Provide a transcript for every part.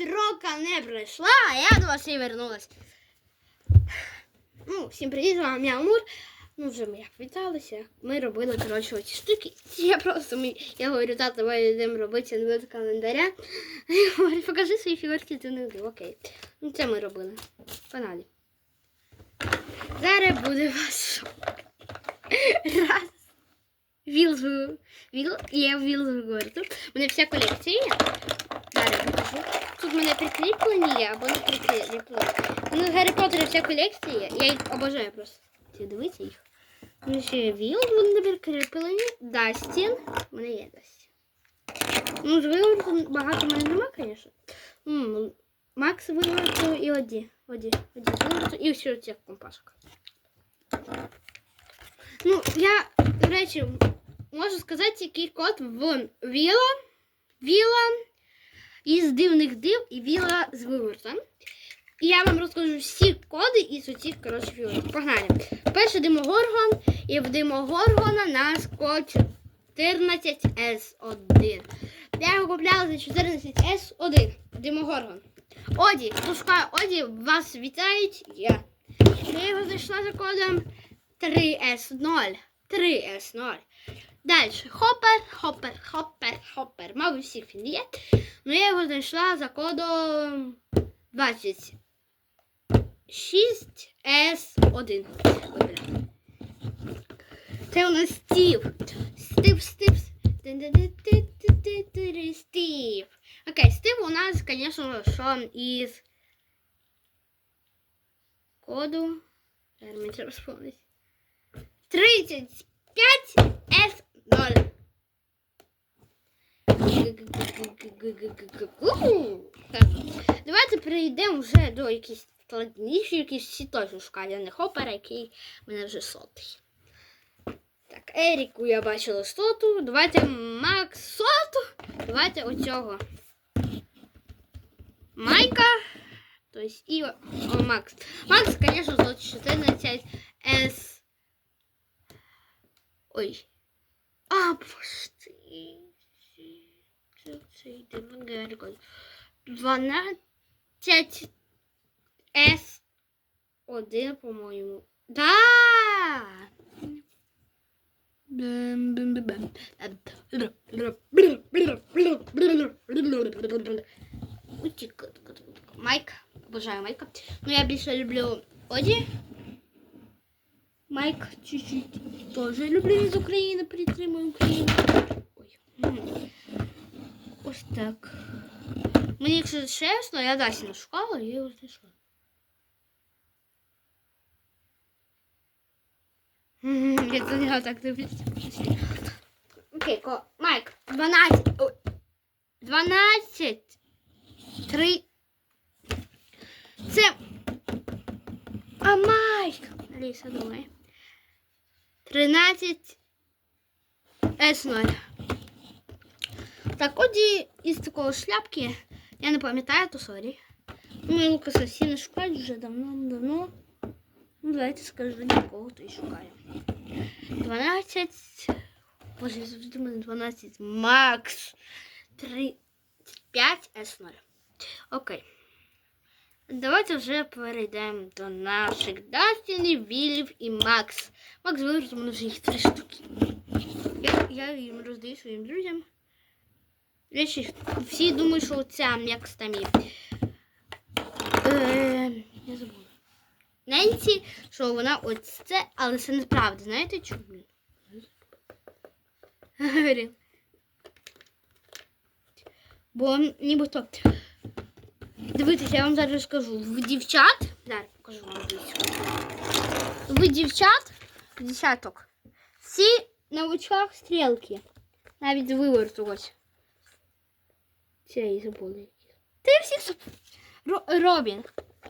навіть рока не пройшла, а я до вас і вернулась. Ну, всім привіт, з я Амур. Ну, вже ми як віталися. Ми робили, коротше, оці штуки. Я просто ми, я говорю, тато, давай йдемо робити анвет календаря. Я говорю, покажи свої фігурки, ти не вдив. Окей. Ну, це ми робили. Погнали. Зараз буде вас шок. Раз. Віл Віл, є віл з горту. У мене вся колекція є. Покажу. Тут мене прикріплені або не прикріплені. Ну, Гаррі Поттера вся колекція. Я їх обожаю просто. Ці дивіться їх. У мене ще є Віл, вони прикріплені. Дастін. У мене є Дастін. Ну, з вивороту багато в мене нема, звісно. Макс вивороту і Оді. Оді. Оді вивороту і все цих компашок. Ну, я, до речі, можу сказати, який код в Віла, Віла із дивних див і Віла з вивертом. І я вам розкажу всі коди із оцих, коротше, фігурок. Погнали. Перший Димогоргон, і в Димогоргона нас код 14S1. Я його купляла за 14S1. Димогоргон. Оді, пускай Оді, вас вітають. Я. Я його знайшла за кодом 3S0. 3S0. Далі. Хопер, хопер, хопер, хопер. Мабуть, всіх він є. Ну я його знайшла за кодом 26S1. Вибираю. Це у нас Стів. Стив, Стив. Ти-ти-ти-ти-ти-ти-ти. Окей, Стив у нас, звісно, що із коду. Мені треба вспомнити. 35 S0. Давайте перейдемо вже до якихось складніших, якісь теж шукали, а не хопера, який мене вже сотий. Так, Еріку я бачила соту. Давайте Макс соту. Давайте оцього. Майка. Тобто і о, о, Макс. Макс, звісно, за 14 S. Ой. А, боже. Це, йде в Герго. 12 S. 1, по-моєму. Да! Утік. Майк. Обожаю Майка. Ну, я більше люблю Оді. Майк чуть-чуть теж люблю з України, підтримую Україну. Ой. Ось так. Мені, якщо чесно, я Дасі не шукала, я його знайшла. Я за нього так дивлюся. Окей, ко. Майк, 12. Ой. 12. 3. Це. А Майк. Аліса думає. 13 С0. Так, оді із такого шляпки. Я не пам'ятаю, то сорі. Ми Лукаса всі не шукають вже давно-давно. Ну, давайте скажу, нікого то й шукає. 12. Боже, я завжди мене 12. Макс. 3. 5 С0. Окей. Давайте вже перейдемо до наших Дастінів, Вілів і Макс. Макс вибрав, у мене вже їх три штуки. Я, я їм роздаю своїм друзям. Речі, всі думають, що ця як стамі. Е, я забула. Ненці, що вона ось це, але це неправда. Знаєте чому? Бо нібито. Дивіться, я вам зараз скажу. В дівчат. Зараз покажу вам дівчат. В дівчат, десяток. Всі на очках стрілки. Навіть з виверту ось. Це забула. якісь. Ти всіх забув. Робін.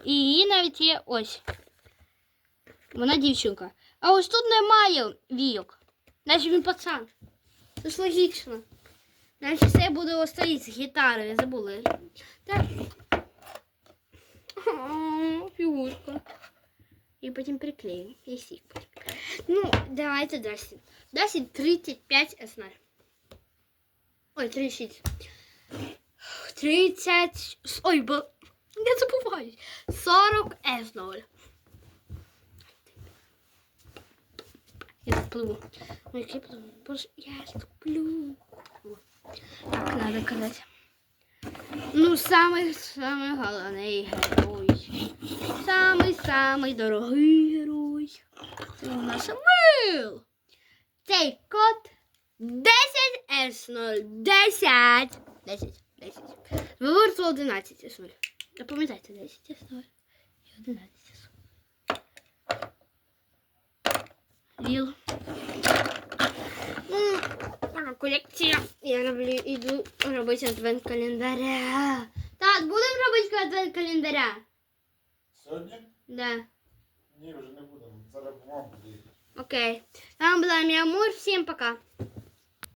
І її навіть є ось. Вона дівчинка. А ось тут немає війок. Значить він пацан. Це ж логічно. Значить все буде остоїть з гітарою, забула. Так. О, Фігурка. І потім приклею. Я всіх потім. Ну, давайте Дасі. Дасі 35 S0. Ой, 36. 30. Ой, бо я забуваю. 40 С0. Я сплю. Ой, як я плыву. Боже, я сплю. Так, надо казати. Ну, самий, самий головний герой. Самий, самий дорогий герой. Це у нас Мил. Цей код 10 С0. 10. 10. 10. Виворцу 11 С0. Запам'ятайте 10 С0 і 11 С0. Ліл. Колекція. Я роблю, іду робити адвент календаря. Так, будемо робити адвент календаря? Сьогодні? Да. Ні, вже не будемо. Зараз по маму їхати. Окей. Там була Міамур. Всім пока.